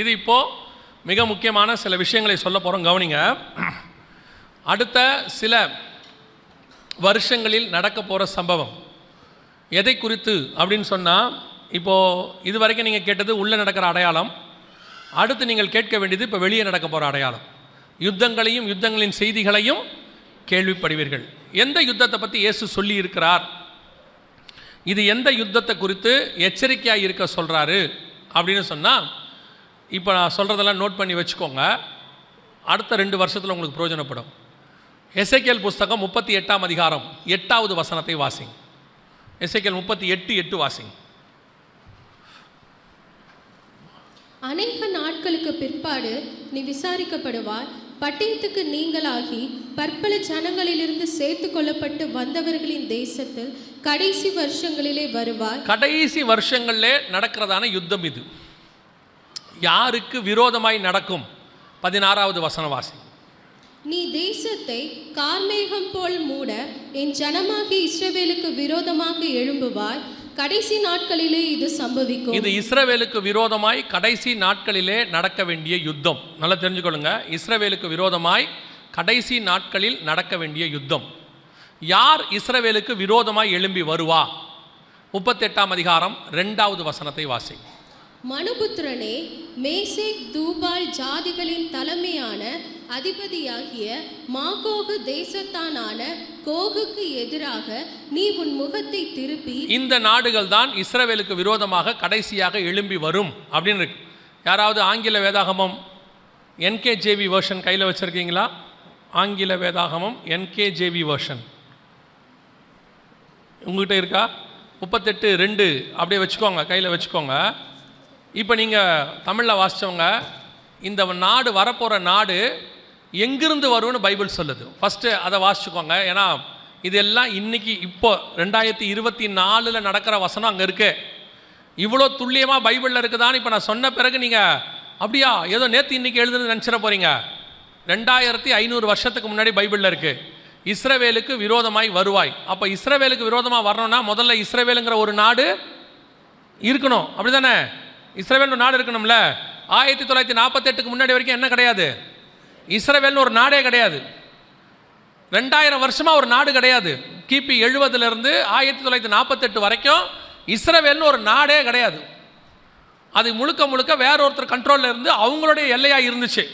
இது இப்போது மிக முக்கியமான சில விஷயங்களை சொல்ல போகிறோம் கவனிங்க. அடுத்த சில வருஷங்களில் நடக்க போகிற சம்பவம். எதை குறித்து அப்படின்னு சொன்னால் இப்போது இது வரைக்கும் நீங்கள் கேட்டது உள்ளே நடக்கிற அடையாளம் அடுத்து நீங்கள் கேட்க வேண்டியது இப்போ வெளியே நடக்க போகிற அடையாளம். யுத்தங்களையும் யுத்தங்களின் செய்திகளையும் கேள்விப்படுவீர்கள். எந்த யுத்தத்தை பற்றி இயேசு சொல்லி இருக்கிறார்? இது எந்த யுத்தத்தை குறித்து எச்சரிக்கையாக இருக்க சொல்கிறாரு அப்படின்னு சொன்னால் இப்போ நான் சொல்கிறதெல்லாம் நோட் பண்ணி வச்சுக்கோங்க. அடுத்த ரெண்டு வருஷத்தில் உங்களுக்கு பிரயோஜனப்படும். எசேக்கியல் புஸ்தகம் முப்பத்தி எட்டாம் அதிகாரம் எட்டாவது வசனத்தை வாசிங் எசேக்கியல் முப்பத்தி எட்டு எட்டு வாசிங் அநேக நாட்களுக்கு பிற்பாடு நீ விசாரிக்கப்படுவாய். பட்டயத்துக்கு நீங்களாகி பற்பல ஜனங்களிலிருந்து சேர்த்து கொள்ளப்பட்டு வந்தவர்களின் தேசத்தில் கடைசி வருஷங்களிலே வருவாய். கடைசி வருஷங்களிலே நடக்கிறதான யுத்தம் இது. யாருக்கு விரோதமாய் நடக்கும்? பதினாறாவது வசனவாசி. நீ தேசத்தை கார்மேகம் போல் மூட என் ஜனமாகி இஸ்ரவேலுக்கு விரோதமாக எழும்புவாய். கடைசி நாட்களிலே இது சம்பவிக்கும். இது இஸ்ரவேலுக்கு விரோதமாய் கடைசி நாட்களிலே நடக்க வேண்டிய யுத்தம். நல்லா தெரிஞ்சுக்கொள்ளுங்க. இஸ்ரவேலுக்கு விரோதமாய் கடைசி நாட்களில் நடக்க வேண்டிய யுத்தம். யார் இஸ்ரவேலுக்கு விரோதமாய் எழும்பி வருவா? முப்பத்தெட்டாம் அதிகாரம் ரெண்டாவது வசனத்தை வாசி. மனுபுத்திரனே மேசேக் தூபால் ஜாதிகளின் தலைமையான அதிபதியாகிய மாகோகு தேசத்தானான கோகுக்கு எதிராக நீ உன் முகத்தை திருப்பி இந்த நாடுகள் தான் இஸ்ரவேலுக்கு விரோதமாக கடைசியாக எழும்பி வரும் அப்படின்னு இருக்கு. யாராவது ஆங்கில வேதாகமம் என்கேஜேவி வேர்ஷன் கையில் வச்சுருக்கீங்களா? ஆங்கில வேதாகமம் என்கேஜேவி வேர்ஷன் உங்ககிட்ட இருக்கா? முப்பத்தெட்டு ரெண்டு அப்படியே வச்சுக்கோங்க கையில் வச்சுக்கோங்க. இப்போ நீங்கள் தமிழில் வாசித்தவங்க இந்த நாடு வரப்போகிற நாடு எங்கிருந்து வரும்னு பைபிள் சொல்லுது. ஃபஸ்ட்டு அதை வாசிச்சுக்கோங்க. ஏன்னா இதெல்லாம் இன்னைக்கு இப்போ ரெண்டாயிரத்தி இருபத்தி நாலில் நடக்கிற வசனம் அங்கே இருக்குது இவ்வளோ துல்லியமாக பைபிளில் இருக்குதான்னு இப்போ நான் சொன்ன பிறகு நீங்கள் அப்படியா ஏதோ நேற்று இன்னைக்கு எழுதுன்னு நினச்சிட போகிறீங்க ரெண்டாயிரத்தி ஐநூறு வருஷத்துக்கு முன்னாடி பைபிளில் இருக்குது இஸ்ரவேலுக்கு விரோதமாய் வருவாய். அப்போ இஸ்ரவேலுக்கு விரோதமாக வரணும்னா முதல்ல இஸ்ரவேலுங்கிற ஒரு நாடு இருக்கணும். அப்படி தானே இஸ்ரவேல்னு நாடு இருக்கணும்ல? ஆயிரத்தி தொள்ளாயிரத்தி நாற்பத்தெட்டுக்கு முன்னாடி வரைக்கும் என்ன கிடையாது? இஸ்ரவேல்னு ஒரு நாடே கிடையாது. ரெண்டாயிரம் வருஷமாக ஒரு நாடு கிடையாது. கிபி எழுபதுலேருந்து ஆயிரத்தி தொள்ளாயிரத்தி நாற்பத்தெட்டு வரைக்கும் இஸ்ரவேல்னு ஒரு நாடே கிடையாது. அது முழுக்க முழுக்க வேற ஒருத்தர் கண்ட்ரோலில் இருந்து அவங்களுடைய எல்லையாக இருந்துச்சு.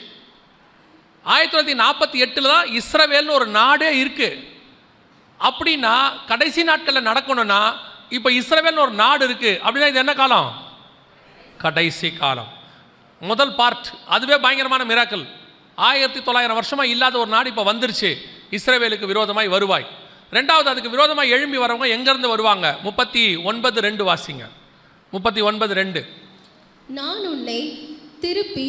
ஆயிரத்தி தொள்ளாயிரத்தி நாற்பத்தி எட்டில் தான் இஸ்ரவேல்னு ஒரு நாடே இருக்குது அப்படின்னா கடைசி நாட்களில் நடக்கணும்னா இப்போ இஸ்ரவேல்னு ஒரு நாடு இருக்குது அப்படின்னா இது என்ன காலம்? கடைசி காலம். முதல் பார்ட் அதுவே பயங்கரமான மிராக்கல் ஆயிரத்தி தொள்ளாயிரம் வருஷமாக இல்லாத ஒரு நாடு இப்போ வந்துருச்சு. இஸ்ரவேலுக்கு விரோதமாய் வருவாய். ரெண்டாவது அதுக்கு விரோதமாக எழும்பி வரவங்க எங்கேருந்து வருவாங்க? முப்பத்தி ஒன்பது ரெண்டு வாசிங்க. முப்பத்தி ஒன்பது ரெண்டு. நான் உன்னை திருப்பி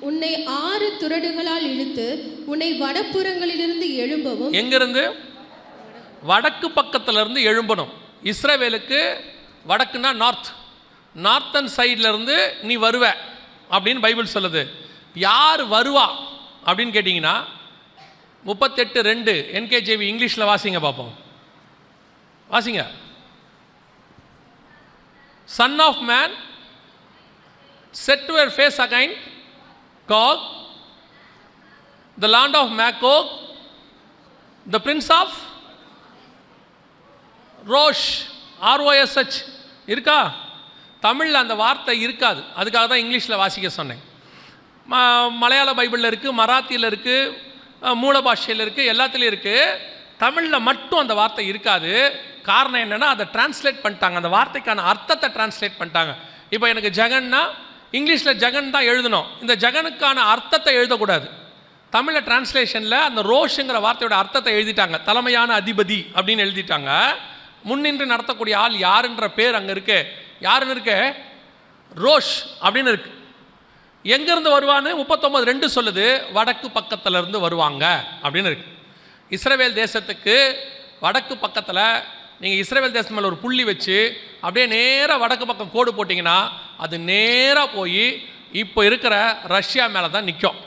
உன்னை ஆறு துறடுகளால் இழுத்து உன்னை வடப்புறங்களிலிருந்து எழும்பவும் எங்கிருந்து? வடக்கு பக்கத்துல இருந்து எழும்பணும். இஸ்ரவேலுக்கு வடக்குன்னா நார்த் நார்த்தன் சைடில் இருந்து நீ வருவ அப்படின்னு பைபிள் சொல்லுது. யார் வருவா அப்படின்னு கேட்டிங்கன்னா முப்பத்தெட்டு ரெண்டு என்கேஜேவி இங்கிலீஷில் வாசிங்க பார்ப்போம் வாசிங்க. Son of man set to face again Gog the land of Magog the prince of Rosh R O S H இருக்கா? தமிழில் அந்த வார்த்தை இருக்காது. அதுக்காக தான் இங்கிலீஷில் வாசிக்க சொன்னேன். ம மலையாள பைபிளில் இருக்குது மராத்தியில் இருக்குது மூல பாஷையில் இருக்குது எல்லாத்துலேயும் இருக்குது தமிழில் மட்டும் அந்த வார்த்தை இருக்காது. காரணம் என்னென்னா அதை டிரான்ஸ்லேட் பண்ணிட்டாங்க. அந்த வார்த்தைக்கான அர்த்தத்தை டிரான்ஸ்லேட் பண்ணிட்டாங்க. இப்போ எனக்கு ஜெகன்னா இங்கிலீஷில் ஜெகன் தான் எழுதணும். இந்த ஜெகனுக்கான அர்த்தத்தை எழுதக்கூடாது. தமிழில் டிரான்ஸ்லேஷனில் அந்த ரோஷுங்கிற வார்த்தையோட அர்த்தத்தை எழுதிட்டாங்க. தலைமையான அதிபதி அப்படின்னு எழுதிட்டாங்க. முன்னின்று நடத்தக்கூடிய ஆள் யாருன்ற பேர் அங்கே இருக்குது யாருன்னு இருக்க? ரோஷ் அப்படின்னு இருக்கு. எங்கேருந்து வருவான்னு முப்பத்தொம்பது ரெண்டு சொல்லுது. வடக்கு பக்கத்தில் இருந்து வருவாங்க அப்படின்னு இருக்கு. இஸ்ரேவேல் தேசத்துக்கு வடக்கு பக்கத்தில் நீங்கள் இஸ்ரேவேல் தேசம் மேலே ஒரு புள்ளி வச்சு அப்படியே நேராக வடக்கு பக்கம் கோடு போட்டிங்கன்னா அது நேராக போய் இப்போ இருக்கிற ரஷ்யா மேலே தான் நிற்கும்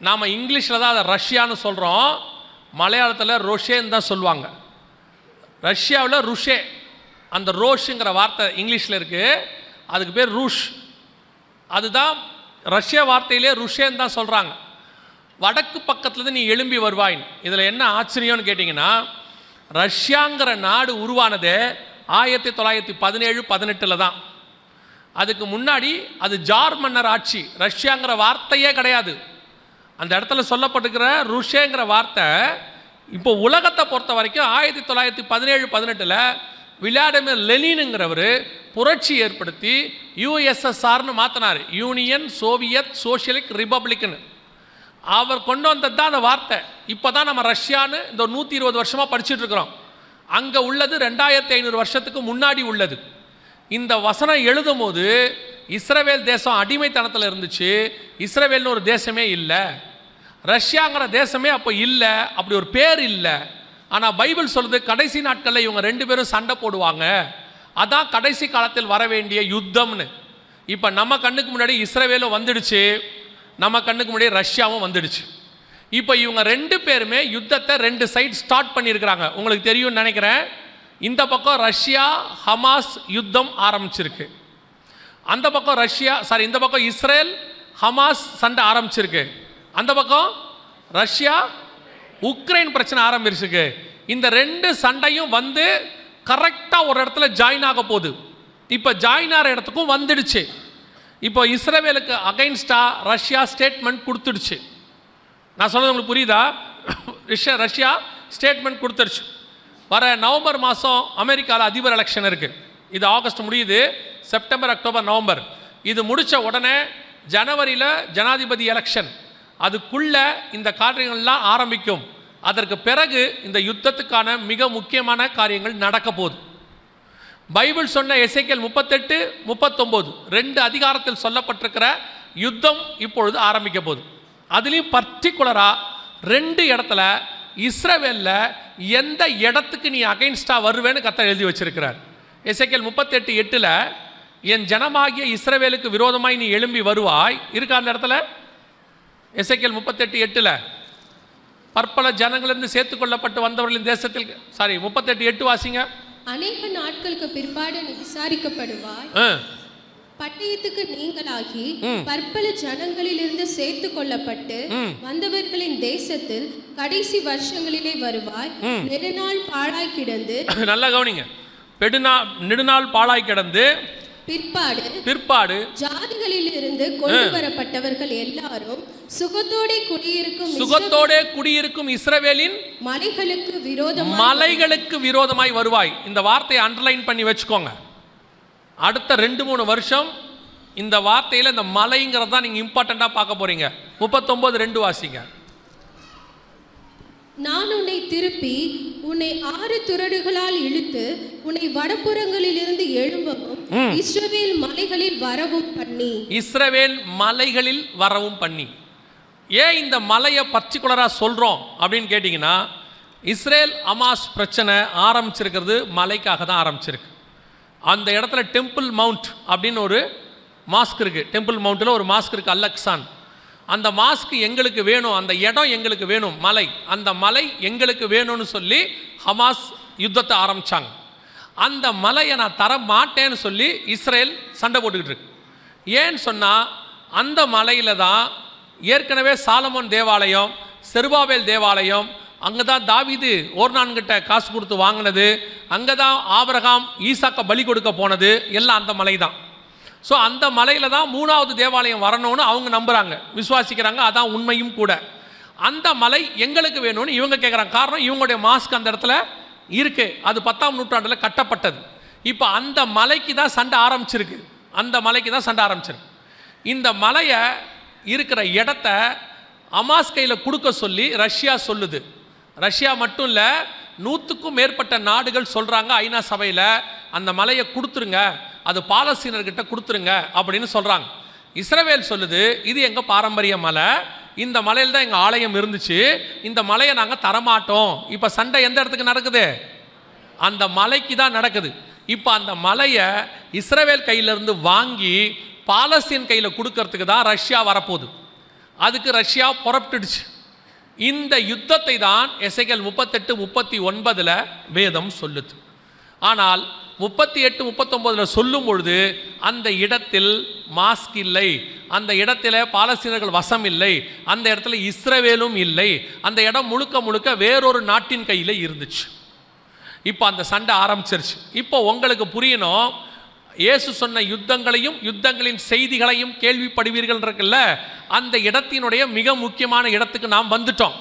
நாம் இங்கிலீஷில் தான் அதை ரஷ்யான்னு சொல்கிறோம் மலையாளத்தில் ரொஷேன்னு தான் சொல்லுவாங்க. ரஷ்யாவில் ருஷே. அந்த ரோஷுங்கிற வார்த்தை இங்கிலீஷில் இருக்குது அதுக்கு பேர் ரூஷ். அதுதான் ரஷ்ய வார்த்தையிலே ருஷேன்னு தான் சொல்கிறாங்க வடக்கு பக்கத்துலேருந்து நீ எழும்பி வருவாயின் இதில் என்ன ஆச்சரியம்னு கேட்டிங்கன்னா ரஷ்யாங்கிற நாடு உருவானதே ஆயிரத்தி தொள்ளாயிரத்தி பதினேழு பதினெட்டில் தான். அதுக்கு முன்னாடி அது ஜார் மன்னர் ஆட்சி. ரஷ்யாங்கிற வார்த்தையே கிடையாது. அந்த இடத்துல சொல்லப்பட்டுக்கிற ருஷேங்கிற வார்த்தை இப்போ உலகத்தை பொறுத்த வரைக்கும் ஆயிரத்தி தொள்ளாயிரத்தி பதினேழு பதினெட்டில் விளாடிமிர் லெனினுங்கிறவர் புரட்சி ஏற்படுத்தி யூஎஸ்எஸ்ஆர்னு மாற்றினார் யூனியன் சோவியத் சோஷியலிக் ரிபப்ளிக்னு. அவர் கொண்டு வந்தது தான் அந்த வார்த்தை. இப்போ தான் நம்ம ரஷ்யான்னு இந்த நூற்றி இருபது வருஷமாக படிச்சுட்டு இருக்கிறோம் அங்கே உள்ளது ரெண்டாயிரத்தி ஐநூறு வருஷத்துக்கு முன்னாடி உள்ளது. இந்த வசனம் எழுதும் போது இஸ்ரவேல் தேசம் அடிமைத்தனத்தில் இருந்துச்சு. இஸ்ரவேல்னு ஒரு தேசமே இல்லை. ரஷ்யாங்கிற தேசமே அப்போ இல்லை. அப்படி ஒரு பேர் இல்லை. ஆனால் பைபிள் சொல்லுது கடைசி நாட்களில் இவங்க ரெண்டு பேரும் சண்டை போடுவாங்க. அதான் கடைசி காலத்தில் வர வேண்டிய யுத்தம்னு. இப்போ நம்ம கண்ணுக்கு முன்னாடி இஸ்ரேவேலும் வந்துடுச்சு. நம்ம கண்ணுக்கு முன்னாடி ரஷ்யாவும் வந்துடுச்சு. இப்போ இவங்க ரெண்டு பேருமே யுத்தத்தை ரெண்டு சைட் ஸ்டார்ட் பண்ணியிருக்கிறாங்க. உங்களுக்கு தெரியும்னு நினைக்கிறேன். இந்த பக்கம் ரஷ்யா ஹமாஸ் யுத்தம் ஆரம்பிச்சிருக்கு. அந்த பக்கம் ரஷ்யா சாரி இந்த பக்கம் இஸ்ரேல் ஹமாஸ் சண்டை ஆரம்பிச்சிருக்கு. அந்த பக்கம் ரஷ்யா உக்ரைன் பிரச்சனை ஆரம்பிச்சிருக்கு. இந்த ரெண்டு சண்டையும் வந்து கரெக்டாக ஒரு இடத்துல ஜாயின் ஆக போகுது. இப்போ ஜாயின் ஆகிற இடத்துக்கும் வந்துடுச்சு. இப்போ இஸ்ரேவேலுக்கு அகைன்ஸ்டாக ரஷ்யா ஸ்டேட்மெண்ட் கொடுத்துடுச்சு. நான் சொன்னது உங்களுக்கு புரியுதா? ரஷ்யா ரஷ்யா ஸ்டேட்மெண்ட் கொடுத்துருச்சு வர நவம்பர் மாதம் அமெரிக்காவில் அதிபர் எலெக்ஷன் இருக்குது இது ஆகஸ்ட் முடியுது. September October November. இது முடித்த உடனே ஜனவரியில் ஜனாதிபதி எலெக்ஷன் அதுக்குள்ள இந்த காரியங்கள்லாம் ஆரம்பிக்கும். அதற்கு பிறகு இந்த யுத்தத்துக்கான மிக முக்கியமான காரியங்கள் நடக்க போகுது. பைபிள் சொன்ன எசைக்கல் முப்பத்தெட்டு முப்பத்தொம்போது ரெண்டு அதிகாரத்தில் சொல்லப்பட்டிருக்கிற யுத்தம் இப்பொழுது ஆரம்பிக்க போகுது. அதுலேயும் பர்டிகுலராக ரெண்டு இடத்துல இஸ்ரவேலில் எந்த இடத்துக்கு நீ அகைன்ஸ்டாக வருவேன்னு கத்த எழுதி வச்சிருக்கிறார். எசைக்கல் முப்பத்தெட்டு எட்டில் என் ஜனமாகிய இஸ்ரவேலுக்கு விரோதமாய் நீ எழும்பி வருவாய். இருக்கா அந்த இடத்துல? எசேக்கியல் முப்பத்தெட்டு எட்டில் பற்பல ஜனங்களிலிருந்து சேர்த்துக்கொள்ளப்பட்டு வந்தவர்களின் தேசத்தில் சாரி முப்பத்தெட்டு எட்டு வாசிங்க அநேக நாட்களுக்கு பிற்பாடு விசாரிக்கப்படுவாய் பட்டயத்துக்கு நீங்களாகி. பற்பல ஜனங்களிலிருந்து சேர்த்து கொள்ளப்பட்டு. வந்தவர்களின் தேசத்தில் கடைசி வருஷங்களிலே வருவாய். நெடுநாள் பாழாய் கிடந்து நல்லா கவனிங்க பெடுநா நெடுநாள் பாழாய் கிடந்து பிற்பாடு பிற்பாடு ஜாதிகளிலிருந்து கொண்டு வரப்பட்டவர்கள் எல்லாரும் சுகத்தோடே குடியிருக்கும் சுகத்தோடே குடியிருக்கும் இஸ்ரவேலின் மலைகளுக்கு விரோதமாக மலைகளுக்கு விரோதமாய் வருவாய். இந்த வார்த்தையை அண்டர்லைன் பண்ணி வச்சுக்கோங்க. அடுத்த ரெண்டு மூணு வருஷம் இந்த வார்த்தையில் இந்த மலைங்கிறது தான் நீங்கள் இம்பார்ட்டண்ட்டாக பார்க்க போறீங்க. முப்பத்தொம்போது ரெண்டு வாசிங்க. நான் உன்னை திருப்பி உன்னை ஆறு துறடுகளால் இழுத்து உன்னை வடபுறங்களிலிருந்து எழும்பவும் இஸ்ரவேல் மலைகளில் வரவும் பண்ணி. இஸ்ரவேல் மலைகளில் வரவும் பண்ணி. ஏன் இந்த மலையை பர்டிகுலராக சொல்கிறோம் அப்படின்னு கேட்டிங்கன்னா இஸ்ரேல் அமாஸ் பிரச்சனை ஆரம்பிச்சிருக்கிறது மலைக்காக தான் ஆரம்பிச்சிருக்கு. அந்த இடத்துல டெம்பிள் மவுண்ட் அப்படின்னு ஒரு மாஸ்க் இருக்குது டெம்பிள் மவுண்ட்டில் ஒரு மாஸ்க் இருக்குது அல்லக்சான் அந்த மாஸ்க் எங்களுக்கு வேணும் அந்த இடம் எங்களுக்கு வேணும் மலை. அந்த மலை எங்களுக்கு வேணும்னு சொல்லி ஹமாஸ் யுத்தத்தை ஆரம்பித்தாங்க அந்த மலையை நான் தர மாட்டேன்னு சொல்லி இஸ்ரேல் சண்டை போட்டுக்கிட்டு இருக்கு. ஏன்னு சொன்னால் அந்த மலையில் தான் ஏற்கனவே சாலமோன் தேவாலயம் செருபாவேல் தேவாலயம் அங்கே தான் தாவிது ஓர்னான்கிட்ட காசு கொடுத்து வாங்கினது அங்கே தான் ஆபரகாம் ஈசாக்க பலி கொடுக்க போனது எல்லாம் அந்த மலை தான். ஸோ அந்த மலையில் தான் மூணாவது தேவாலயம் வரணும்னு அவங்க நம்புகிறாங்க விசுவாசிக்கிறாங்க அதான் உண்மையும் கூட. அந்த மலை எங்களுக்கு வேணும்னு இவங்க கேட்குறாங்க காரணம் இவங்களுடைய மாஸ்க் அந்த இடத்துல இருக்கு. அது பத்தாம் நூற்றாண்டில் கட்டப்பட்டது. இப்போ அந்த மலைக்கு தான் சண்டை ஆரம்பிச்சிருக்கு. அந்த மலைக்கு தான் சண்டை ஆரம்பிச்சிருக்கு. இந்த மலையை இருக்கிற இடத்த அமாஸ்கையில் கொடுக்க சொல்லி ரஷ்யா சொல்லுது. ரஷ்யா மட்டும் இல்லை நூற்றுக்கும் மேற்பட்ட நாடுகள் சொல்கிறாங்க ஐநா சபையில் அந்த மலையை கொடுத்துருங்க அது பாலஸ்தீனர்கிட்ட கொடுத்துருங்க அப்படின்னு சொல்கிறாங்க இஸ்ரவேல் சொல்லுது இது எங்கள் பாரம்பரிய மலை இந்த மலையில் தான் எங்கள் ஆலயம் இருந்துச்சு இந்த மலையை நாங்கள் தரமாட்டோம். இப்போ சண்டை எந்த இடத்துக்கு நடக்குது? அந்த மலைக்கு தான் நடக்குது. இப்போ அந்த மலையை இஸ்ரவேல் கையிலேருந்து வாங்கி பாலஸ்தீன் கையில் கொடுக்கறதுக்கு தான் ரஷ்யா வரப்போகுது. அதுக்கு ரஷ்யா புறப்பட்டுடுச்சு. இந்த யுத்தத்தை தான் எசைகள் முப்பத்தெட்டு முப்பத்தி ஒன்பதில் வேதம் சொல்லுது. ஆனால் முப்பத்தி எட்டு முப்பத்தொம்போதில் சொல்லும் பொழுது அந்த இடத்தில் மாஸ்க் இல்லை அந்த இடத்துல பாலஸ்தீனர்கள் வசம் இல்லை அந்த இடத்துல இஸ்ரவேலும் இல்லை அந்த இடம் முழுக்க முழுக்க வேறொரு நாட்டின் கையில் இருந்துச்சு. இப்போ அந்த சண்டை ஆரம்பிச்சிருச்சு. இப்போ உங்களுக்கு புரியணும் இயேசு சொன்ன யுத்தங்களையும் யுத்தங்களின் செய்திகளையும் கேள்விப்படுவீர்கள் இருக்குல்ல அந்த இடத்தினுடைய மிக முக்கியமான இடத்துக்கு நாம் வந்துட்டோம்.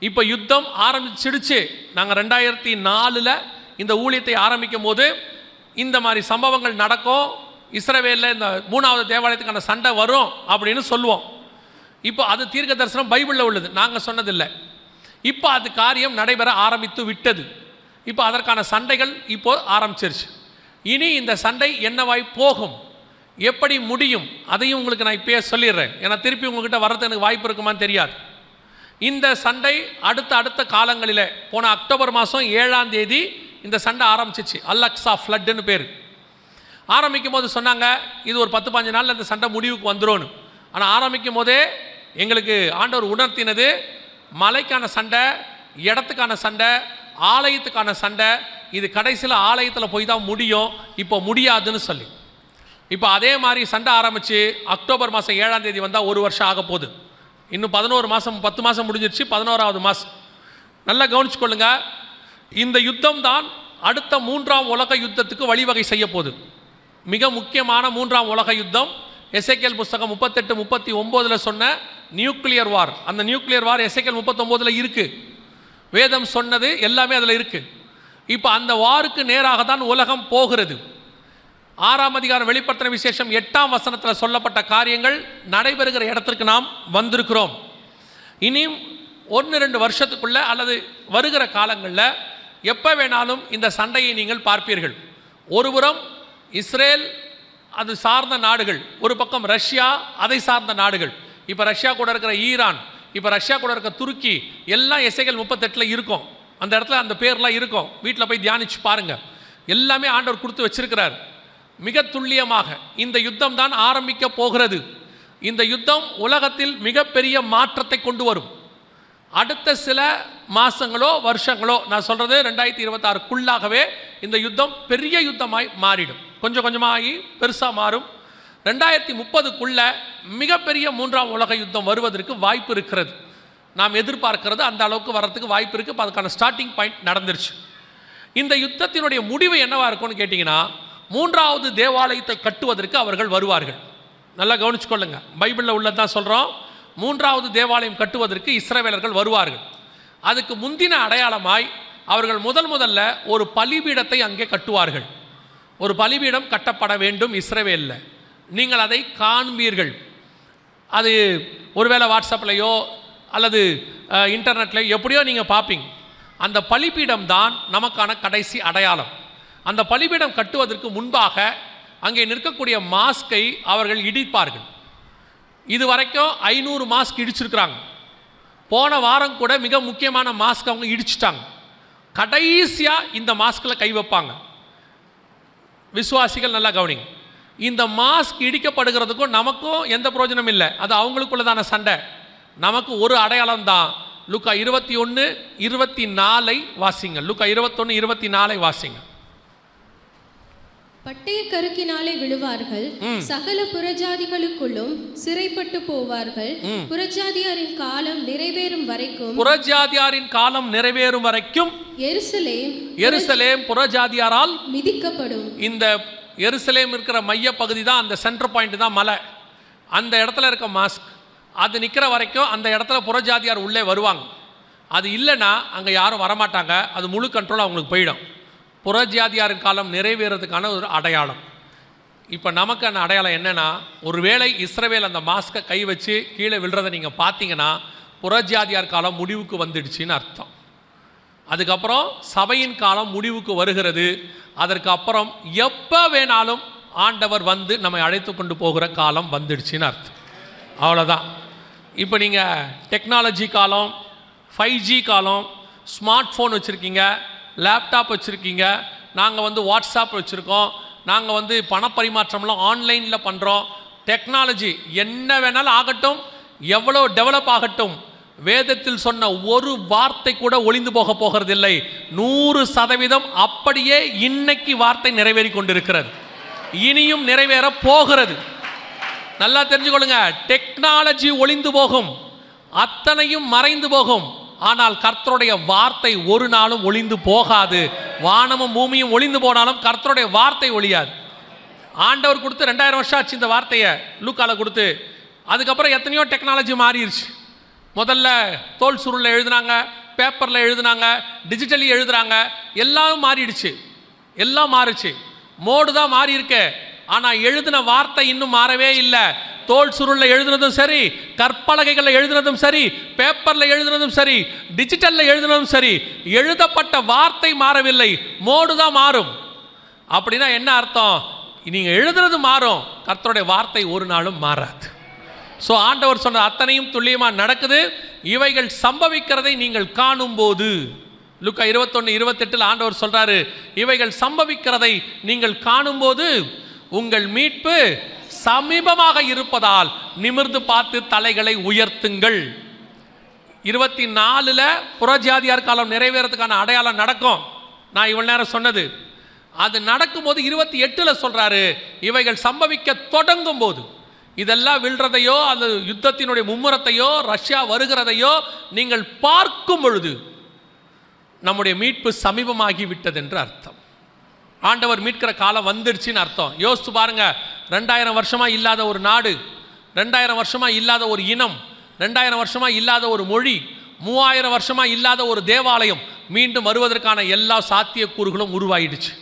இப்போ யுத்தம் ஆரம்பிச்சிடுச்சு. நாங்கள் ரெண்டாயிரத்தி நாலில் இந்த ஊழியத்தை ஆரம்பிக்கும் போது இந்த மாதிரி சம்பவங்கள் நடக்கும். இஸ்ரவேலில் இந்த மூணாவது தேவாலயத்துக்கான சண்டை வரும் அப்படின்னு சொல்லுவோம். இப்போ அது தீர்க்க தரிசனம் பைபிளில் உள்ளது. நாங்கள் சொன்னதில்லை. இப்போ அது காரியம் நடைபெற ஆரம்பித்து விட்டது. இப்போ அதற்கான சண்டைகள் இப்போது ஆரம்பிச்சிருச்சு. இனி இந்த சண்டை என்னவாய் போகும்? எப்படி முடியும்? அதையும் உங்களுக்கு நான் இப்பயே சொல்லிடுறேன். ஏன்னா திருப்பி உங்ககிட்ட வர்றது எனக்கு வாய்ப்பு இருக்குமான்னு தெரியாது. இந்த சண்டை அடுத்த அடுத்த காலங்களில் போன அக்டோபர் மாதம் ஏழாம் தேதி இந்த சண்டை ஆரம்பிச்சிச்சு. அல்லக்ஸா ஃப்ளட்டுன்னு பேர். ஆரம்பிக்கும் போது சொன்னாங்க இது ஒரு பத்து பாஞ்சு நாளில் இந்த சண்டை முடிவுக்கு வந்துரும்னு. ஆனால் ஆரம்பிக்கும் போதே எங்களுக்கு ஆண்டவர் உணர்த்தினது மலைக்கான சண்டை இடத்துக்கான சண்டை ஆலயத்துக்கான சண்டை இது கடைசியில் ஆலயத்தில் போய் தான் முடியும். இப்போ முடியாதுன்னு சொல்லி. இப்போ அதே மாதிரி சண்டை ஆரம்பித்து அக்டோபர் மாதம் ஏழாம் தேதி வந்தால் ஒரு வருஷம் ஆக போகுது. இன்னும் பதினோரு மாதம் பத்து மாதம் முடிஞ்சிருச்சு பதினோராவது மாதம் நல்லா கவனிச்சுக்கொள்ளுங்க. இந்த யுத்தம் தான் அடுத்த மூன்றாம் உலக யுத்தத்துக்கு வழிவகை செய்ய போகுது. மிக முக்கியமான மூன்றாம் உலக யுத்தம் எஸ்ஐகேல் புஸ்தகம் முப்பத்தெட்டு முப்பத்தி ஒம்போதில் சொன்ன நியூக்ளியர் வார். அந்த நியூக்ளியர் வார் எஸ்ஐகேல் முப்பத்தொம்போதில் இருக்குது வேதம் சொன்னது எல்லாமே அதில் இருக்குது இப்போ அந்த வாருக்கு நேராக தான் உலகம் போகிறது. ஆறாம் அதிகாரம் வெளிப்படுத்தின விசேஷம் எட்டாம் வசனத்தில் சொல்லப்பட்ட காரியங்கள் நடைபெறுகிற இடத்திற்கு நாம் வந்திருக்கிறோம். இனியும் ஒன்று ரெண்டு வருஷத்துக்குள்ளே அல்லது வருகிற காலங்களில் எப்போ வேணாலும் இந்த சண்டையை நீங்கள் பார்ப்பீர்கள். ஒருபுறம் இஸ்ரேல் அது சார்ந்த நாடுகள் ஒரு பக்கம் ரஷ்யா அதை சார்ந்த நாடுகள். இப்போ ரஷ்யா கூட இருக்கிற ஈரான் இப்போ ரஷ்யா கூட இருக்க துருக்கி எல்லாம் இசைகள் முப்பத்தெட்டில் இருக்கும். அந்த இடத்துல அந்த பேர்லாம் இருக்கும். வீட்டில் போய் தியானிச்சு பாருங்கள் எல்லாமே ஆண்டவர் கொடுத்து வச்சிருக்கிறார். மிக துல்லியமாக. இந்த யுத்தம் தான் ஆரம்பிக்க போகிறது. இந்த யுத்தம் உலகத்தில் மிகப்பெரிய மாற்றத்தை கொண்டு வரும். அடுத்த சில மாதங்களோ வருஷங்களோ நான் சொல்கிறது ரெண்டாயிரத்தி இருபத்தாறுக்குள்ளாகவே இந்த யுத்தம் பெரிய யுத்தமாய் மாறிடும். கொஞ்சம் கொஞ்சமாகி பெருசாக மாறும். ரெண்டாயிரத்தி முப்பதுக்குள்ள மிகப்பெரிய மூன்றாம் உலக யுத்தம் வருவதற்கு வாய்ப்பு இருக்கிறது. நாம் எதிர்பார்க்கிறது அந்த அளவுக்கு வர்றதுக்கு வாய்ப்பு இருக்குது இப்போ அதுக்கான ஸ்டார்டிங் பாயிண்ட் நடந்துருச்சு. இந்த யுத்தத்தினுடைய முடிவு என்னவாக இருக்கும்னு கேட்டிங்கன்னா மூன்றாவது தேவாலயத்தை கட்டுவதற்கு அவர்கள் வருவார்கள். நல்லா கவனிச்சுக்கொள்ளுங்க. பைபிளில் உள்ளது தான் சொல்கிறோம் மூன்றாவது தேவாலயம் கட்டுவதற்கு இஸ்ரவேலர்கள் வருவார்கள். அதுக்கு முந்தின அடையாளமாய் அவர்கள் முதல் முதல்ல ஒரு பலிபீடத்தை அங்கே கட்டுவார்கள். ஒரு பலிபீடம் கட்டப்பட வேண்டும் இஸ்ரவேலில். நீங்கள் அதை காண்பீர்கள். அது ஒருவேளை வாட்ஸ்அப்லேயோ அல்லது இன்டர்நெட்லையோ எப்படியோ நீங்கள் பார்ப்பீங்க அந்த பலிபீடம் தான் நமக்கான கடைசி அடையாளம். அந்த பலிபீடம் கட்டுவதற்கு முன்பாக அங்கே நிற்கக்கூடிய மாஸ்கை அவர்கள் இடிப்பார்கள். இது வரைக்கும் ஐநூறு மாஸ்க் இடிச்சிருக்கிறாங்க. போன வாரம் கூட மிக முக்கியமான மாஸ்க் அவங்க இடிச்சிட்டாங்க. கடைசியாக இந்த மாஸ்கில் கை வைப்பாங்க. விசுவாசிகள் நல்லா கவனிங்க. இந்த மாஸ்க் இடிக்கப்படுகிறதுக்கும் நமக்கும் எந்த பிரயோஜனம் இல்லை. அது அவங்களுக்குள்ளதான சண்டை. நமக்கு ஒரு அடையாளம் தான் லுக்கா இருபத்தி ஒன்று இருபத்தி நாலை வாசிங்க லுக்கா இருபத்தொன்று இருபத்தி நாலை வாசிங்க பட்டய கருக்கினாலே விழுவார்கள். சகல புறஜாதிகளுக்குள்ளும் சிறைப்பட்டு போவார்கள். புறஜாதியாரின் காலம் நிறைவேறும் வரைக்கும் புறஜாதியாரின் காலம் நிறைவேறும் வரைக்கும் எருசலேம் எருசலேம் புறஜாதியாரால் மிதிக்கப்படும். இந்த எருசலேம் இருக்கிற மைய பகுதி தான் அந்த சென்டர் பாயிண்ட் தான் மலை. அந்த இடத்துல இருக்க மாஸ்க் அது நிற்கிற வரைக்கும் அந்த இடத்துல புறஜாதியார் உள்ளே வருவாங்க. அது இல்லைன்னா அங்கே யாரும் வரமாட்டாங்க. அது முழு கண்ட்ரோல் அவங்களுக்கு போயிடும். புறஜாதியாரின் காலம் நிறைவேறதுக்கான ஒரு அடையாளம். இப்போ நமக்கு அந்த அடையாளம் என்னென்னா ஒருவேளை இஸ்ரவேல் அந்த மாஸ்கை கை வச்சு கீழே விழுறதை நீங்கள் பார்த்தீங்கன்னா புறஜாதியார் காலம் முடிவுக்கு வந்துடுச்சின்னு அர்த்தம். அதுக்கப்புறம் சபையின் காலம் முடிவுக்கு வருகிறது. அதற்கு அப்புறம் எப்போ வேணாலும் ஆண்டவர் வந்து நம்மை அழைத்து கொண்டு போகிற காலம் வந்துடுச்சுன்னு அர்த்தம். அவ்வளோதான் இப்போ நீங்கள் டெக்னாலஜி காலம் ஃபைவ் ஜி காலம் ஸ்மார்ட் ஃபோன் வச்சுருக்கீங்க லேப்டாப் வச்சுருக்கீங்க நாங்கள் வந்து வாட்ஸ்அப் வச்சுருக்கோம் நாங்கள் வந்து பணப்பரிமாற்றம்லாம் ஆன்லைனில் பண்ணுறோம் டெக்னாலஜி என்ன வேணாலும் ஆகட்டும் எவ்வளோ டெவலப் ஆகட்டும் வேதத்தில் சொன்ன ஒரு வார்த்தை கூட ஒளிந்து போக போகிறதில்லை. நூறு சதவீதம் அப்படியே இன்னைக்கு வார்த்தை நிறைவேறி கொண்டிருக்கிறது. இனியும் நிறைவேற போகிறது. நல்லா தெரிஞ்சுக்கொள்ளுங்க. டெக்னாலஜி ஒளிந்து போகும். அத்தனையும் மறைந்து போகும். ஆனால் கர்த்தருடைய வார்த்தை ஒரு நாளும் ஒளிந்து போகாது. வானமும் பூமியும் ஒளிந்து போனாலும் கர்த்தருடைய வார்த்தை ஒழியாது ஆண்டவர் கொடுத்து ரெண்டாயிரம் வருஷம் ஆச்சு இந்த வார்த்தையை லூக்கால கொடுத்து. அதுக்கப்புறம் எத்தனையோ டெக்னாலஜி மாறிடுச்சு. முதல்ல தோல் சுருளில் எழுதுனாங்க பேப்பரில் எழுதுனாங்க டிஜிட்டலி எழுதுறாங்க எல்லாம் மாறிடுச்சு. எல்லாம் மாறுச்சு. மோடு தான் மாறி இருக்கு. ஆனால் எழுதின வார்த்தை இன்னும் மாறவே இல்லை. தோல் சுருளில் எழுதுனதும் சரி கற்பலகைகளில் எழுதுனதும் சரி பேப்பரில் எழுதுனதும் சரி டிஜிட்டலில் எழுதுனதும் சரி எழுதப்பட்ட வார்த்தை மாறவில்லை. மோடு தான் மாறும். அப்படின்னா என்ன அர்த்தம்? நீங்கள் எழுதுனது மாறும். கர்த்தருடைய வார்த்தை ஒரு நாளும் மாறாது. ஸோ ஆண்டவர் சொன்ன அத்தனையும் துல்லியமாக நடக்குது. இவைகள் சம்பவிக்கிறதை நீங்கள் காணும்போது. லுக்கா இருபத்தொன்று இருபத்தெட்டில் ஆண்டவர் சொல்கிறாரு இவைகள் சம்பவிக்கிறதை நீங்கள் காணும்போது உங்கள் மீட்பு சமீபமாக இருப்பதால் நிமிர்ந்து பார்த்து தலைகளை உயர்த்துங்கள். இருபத்தி நாலில் புறஜாதியார் காலம் நிறைவேறதுக்கான அடையாளம் நடக்கும். நான் இவ்வளோ நேரம் சொன்னது. அது நடக்கும்போது இருபத்தி எட்டில் சொல்கிறாரு இவைகள் சம்பவிக்க தொடங்கும் போது இதெல்லாம் விழுறதையோ அது யுத்தத்தினுடைய மும்முரத்தையோ ரஷ்யா வருகிறதையோ நீங்கள் பார்க்கும் பொழுது நம்முடைய மீட்பு சமீபமாகி விட்டது என்று அர்த்தம். ஆண்டவர் மீட்கிற காலம் வந்துடுச்சின்னு அர்த்தம். யோசித்து பாருங்க ரெண்டாயிரம் வருஷமாக இல்லாத ஒரு நாடு ரெண்டாயிரம் வருஷமாக இல்லாத ஒரு இனம் ரெண்டாயிரம் வருஷமாக இல்லாத ஒரு மொழி மூவாயிரம் வருஷமாக இல்லாத ஒரு தேவாலயம் மீண்டும் வருவதற்கான எல்லா சாத்தியக்கூறுகளும் உருவாயிடுச்சு.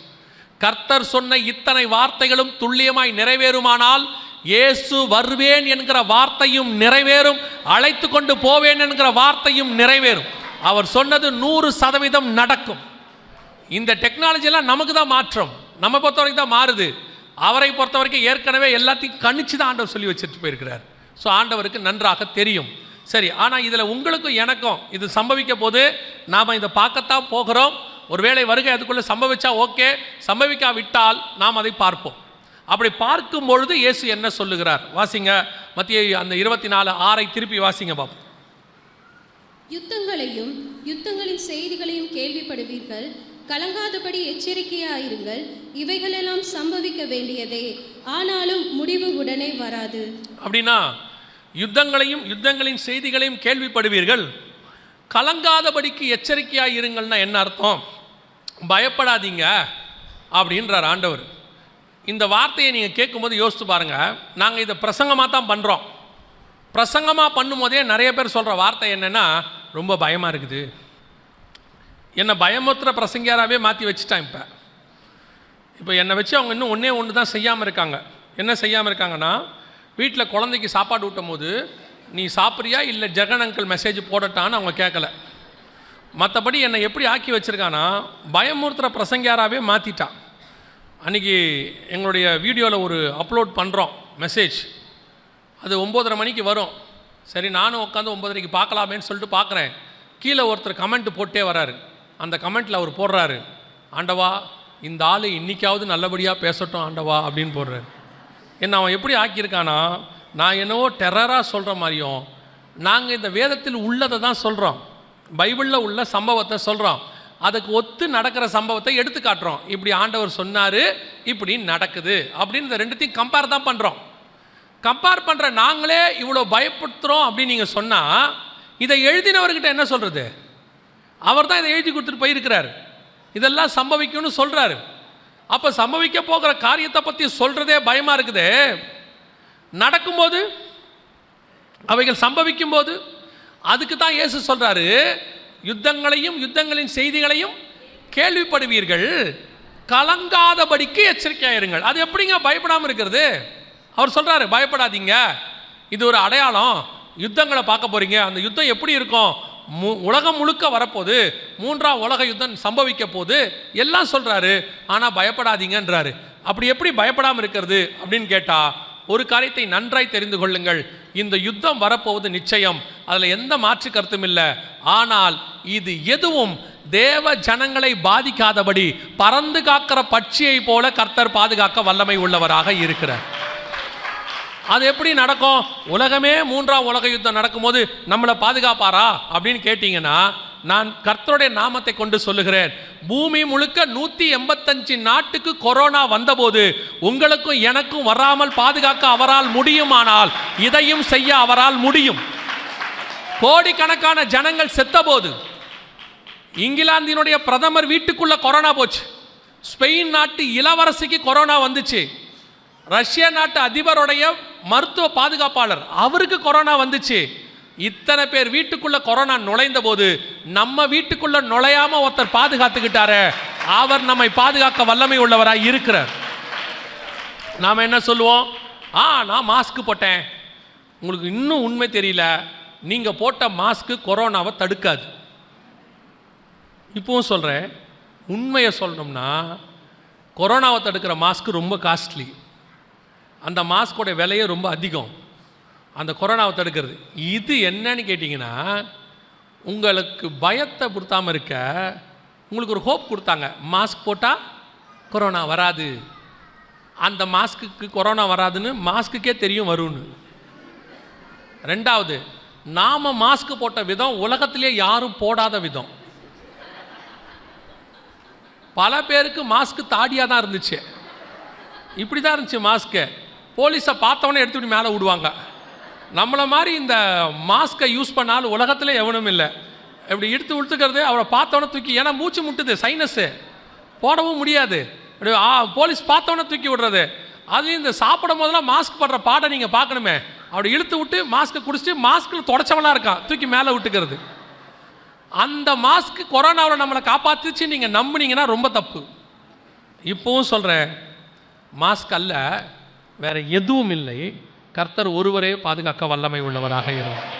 கர்த்தர் சொன்ன இத்தனை வார்த்தைகளும் துல்லியமாய் நிறைவேறுமானால் இயேசு வருவேன் என்கிற வார்த்தையும் நிறைவேறும் அழைத்து கொண்டு போவேன் என்கிற வார்த்தையும் நிறைவேறும். அவர் சொன்னது நூறு சதவீதம் நடக்கும். இந்த டெக்னாலஜியெல்லாம் நமக்கு தான் மாற்றம். நம்ம பொறுத்த வரைக்கும் தான் மாறுது. அவரை பொறுத்த வரைக்கும் ஏற்கனவே எல்லாத்தையும் கணிச்சு தான் ஆண்டவர் சொல்லி வச்சுட்டு போயிருக்கிறார். ஸோ ஆண்டவருக்கு நன்றாக தெரியும். சரி ஆனால் இதில் உங்களுக்கும் எனக்கும் இது சம்பவிக்க போது நாம் இதை பார்க்கத்தான் போகிறோம். ஒருவேளை வருகை அதுக்குள்ளே சம்பவிச்சா ஓகே சம்பவிக்காவிட்டால் நாம் அதை பார்ப்போம். அப்படி பார்க்கும் பொழுது இயேசு என்ன சொல்லுகிறார்? வாசிங்க. மத்திய அந்த இருபத்தி நாலு ஆறை திருப்பி வாசிங்க பாப்போம். யுத்தங்களையும் யுத்தங்களின் செய்திகளையும் கேள்விப்படுவீர்கள். கலங்காதபடி எச்சரிக்கையாயிருங்கள். இவைகளெல்லாம் சம்பவிக்க வேண்டியதே. ஆனாலும் முடிவு உடனே வராது. அப்படின்னா யுத்தங்களையும் யுத்தங்களின் செய்திகளையும் கேள்விப்படுவீர்கள். கலங்காதபடிக்கு எச்சரிக்கையாக இருங்கள்னா என்ன அர்த்தம்? பயப்படாதீங்க அப்படின்றார் ஆண்டவர். இந்த வார்த்தையை நீங்கள் கேட்கும்போது யோசித்து பாருங்கள் நாங்கள் இதை பிரசங்கமாக தான் பண்ணுறோம் பிரசங்கமாக பண்ணும்போதே நிறைய பேர் சொல்கிற வார்த்தை என்னென்னா ரொம்ப பயமாக இருக்குது. என்னை பயமுத்துற பிரசங்கியாராகவே மாற்றி வச்சுட்டான் இப்போ. இப்போ என்னை வச்சு அவங்க இன்னும் ஒன்றே ஒன்று தான் செய்யாமல் இருக்காங்க. என்ன செய்யாமல் இருக்காங்கன்னா வீட்டில் குழந்தைக்கு சாப்பாடு ஊட்டும் போது நீ சாப்பிட்றியா? இல்லை ஜெகன் அங்கிள் மெசேஜ் போடட்டான்னு அவங்க கேட்கல மற்றபடி என்னை எப்படி ஆக்கி வச்சுருக்கான்னா பயமுறுத்துகிற பிரசங்கியாராகவே மாற்றிட்டான் அன்றைக்கி எங்களுடைய வீடியோவில் ஒரு அப்லோட் பண்ணுறோம் மெசேஜ் அது ஒம்போதரை மணிக்கு வரும். சரி நானும் உட்காந்து ஒம்பதரைக்கு பார்க்கலாமேன்னு சொல்லிட்டு பார்க்குறேன். கீழே ஒருத்தர் கமெண்ட் போட்டே வராரு. அந்த கமெண்ட்டில் அவர் போடுறாரு. ஆண்டவா இந்த ஆள் இன்றைக்காவது நல்லபடியாக பேசட்டும் ஆண்டவா அப்படின்னு போடுறாரு. என்ன அவன் எப்படி ஆக்கியிருக்கானா நான் என்னவோ டெரராக சொல்கிற மாதிரியும் நாங்கள் இந்த வேதத்தில் உள்ளதை தான் சொல்கிறோம் பைபிளில் உள்ள சம்பவத்தை சொல்கிறோம் அதுக்கு ஒத்து நடக்கிற சம்பவத்தை எடுத்து காட்டுறோம். இப்படி ஆண்டவர் சொன்னார் இப்படி நடக்குது. அப்படின்னு இந்த ரெண்டுத்தையும் கம்பேர் தான் பண்ணுறோம் கம்பேர் பண்ணுற நாங்களே இவ்வளோ பயப்படுத்துகிறோம் அப்படின்னு நீங்கள் சொன்னால் இதை எழுதினவர்கிட்ட என்ன சொல்கிறது அவர் தான் இதை எழுதி கொடுத்துட்டு போயிருக்கிறார். இதெல்லாம் சம்பவிக்கும்னு சொல்கிறாரு அப்போ சம்பவிக்க போகிற காரியத்தை பற்றி சொல்கிறதே பயமாக இருக்குது. நடக்கும்போது அவைகள் சம்பவிக்கும் போது அதுக்கு தான் இயேசு சொல்கிறாரு யுத்தங்களையும் யுத்தங்களின் செய்திகளையும் கேள்விப்படுவீர்கள். கலங்காதபடிக்கு எச்சரிக்கையாயிருங்கள் அது எப்படிங்க பயப்படாமல் இருக்கிறது? அவர் சொல்கிறாரு பயப்படாதீங்க. இது ஒரு அடையாளம். யுத்தங்களை பார்க்க போகிறீங்க அந்த யுத்தம் எப்படி இருக்கும்? மு உலகம் முழுக்க வரப்போகுது. மூன்றாம் உலக யுத்தம் சம்பவிக்க போது எல்லாம் சொல்கிறாரு ஆனால் பயப்படாதீங்கன்றாரு. அப்படி எப்படி பயப்படாமல் இருக்கிறது அப்படின்னு கேட்டால் ஒரு காரியத்தை நன்றாய் தெரிந்து கொள்ளுங்கள். இந்த யுத்தம் வரப்போவது நிச்சயம். அதில் எந்த மாற்று கருத்தும் இல்லை. ஆனால் இது எதுவும் தேவ ஜனங்களை பாதிக்காதபடி பறந்து காக்கிற பட்சியை போல கர்த்தர் பாதுகாக்க வல்லமை உள்ளவராக இருக்கிறார். அது எப்படி நடக்கும்? உலகமே மூன்றாம் உலக யுத்தம் நடக்கும்போது நம்மளை பாதுகாப்பாரா? அப்படின்னு கேட்டிங்கன்னா நான் கர்த்தருடைய நாமத்தை கொண்டு சொல்லுகிறேன். பூமி முழுக்க நூற்றி எண்பத்தஞ்சு நாட்டுக்கு கொரோனா வந்தபோது உங்களுக்கும் எனக்கும் வராமல் பாதுகாக்க அவரால் முடியுமானால் இதையும் செய்ய அவரால் முடியும். கோடிக்கணக்கான ஜனங்கள் செத்தபோது இங்கிலாந்தினுடைய பிரதமர் வீட்டுக்குள்ளே கொரோனா போச்சு. ஸ்பெயின் நாட்டு இளவரசிக்கு கொரோனா வந்துச்சு. ரஷ்ய நாட்டு அதிபருடைய மருத்துவ பாதுகாப்பாளர் அவருக்கு கொரோனா வந்துச்சு. இத்தனை பேர் வீட்டுக்குள்ள கொரோனா நுழைந்த போது நம்ம வீட்டுக்குள்ள நுழையாம ஒருத்தர் பாதுகாத்துக்கிட்டாரே அவர் நம்மை பாதுகாக்க வல்லமை உள்ளவராக இருக்கிறார். நாம் என்ன சொல்லுவோம்? ஆ நான் மாஸ்க் போட்டேன். உங்களுக்கு இன்னும் உண்மை தெரியல. நீங்கள் போட்ட மாஸ்க்கு கொரோனாவை தடுக்காது. இப்போவும் சொல்கிறேன் உண்மையை சொல்லணும்னா கொரோனாவை தடுக்கிற மாஸ்க் ரொம்ப காஸ்ட்லி அந்த மாஸ்கோட விலையே ரொம்ப அதிகம். அந்த கொரோனாவை தடுக்கிறது. இது என்னன்னு கேட்டிங்கன்னா உங்களுக்கு பயத்தை கொடுத்தாமல் இருக்க உங்களுக்கு ஒரு ஹோப் கொடுத்தாங்க. மாஸ்க் போட்டால் கொரோனா வராது. அந்த மாஸ்க்குக்கு கொரோனா வராதுன்னு மாஸ்க்குக்கே தெரியும் வரும்னு. ரெண்டாவது நாம் மாஸ்க் போட்ட விதம் உலகத்திலே யாரும் போடாத விதம். பல பேருக்கு மாஸ்க் தாடியாக தான் இருந்துச்சு. இப்படி தான் இருந்துச்சு மாஸ்க்கு போலீஸை பார்த்தவொடனே எடுத்து மேலே விடுவாங்க. நம்மளை மாதிரி இந்த மாஸ்க்கை யூஸ் பண்ணாலும் உலகத்தில் எவனும் இல்லை. இப்படி இழுத்து உழுத்துக்கிறது அவரை பார்த்தோன்னே தூக்கி ஏன்னா மூச்சு முட்டுது சைனஸு போடவும் முடியாது. இப்படி ஆ போலீஸ் பார்த்தோன்னே தூக்கி விடுறது. அதுலேயும் இந்த சாப்பிடும் போதெல்லாம் மாஸ்க் படுற பாட்டை நீங்கள் பார்க்கணுமே. அப்படி இழுத்து விட்டு மாஸ்க்கை குடிச்சிட்டு மாஸ்க்கில் தொடச்சவனாக இருக்கான் தூக்கி மேலே விட்டுக்கிறது. அந்த மாஸ்க் கொரோனாவில் நம்மளை காப்பாற்றிச்சு நீங்கள் நம்புனீங்கன்னா ரொம்ப தப்பு. இப்போவும் சொல்கிறேன் மாஸ்க் அல்ல வேறு எதுவும் இல்லை. கர்த்தர் ஒருவரே பாதுகாக்க வல்லமை உள்ளவராக இருந்தார்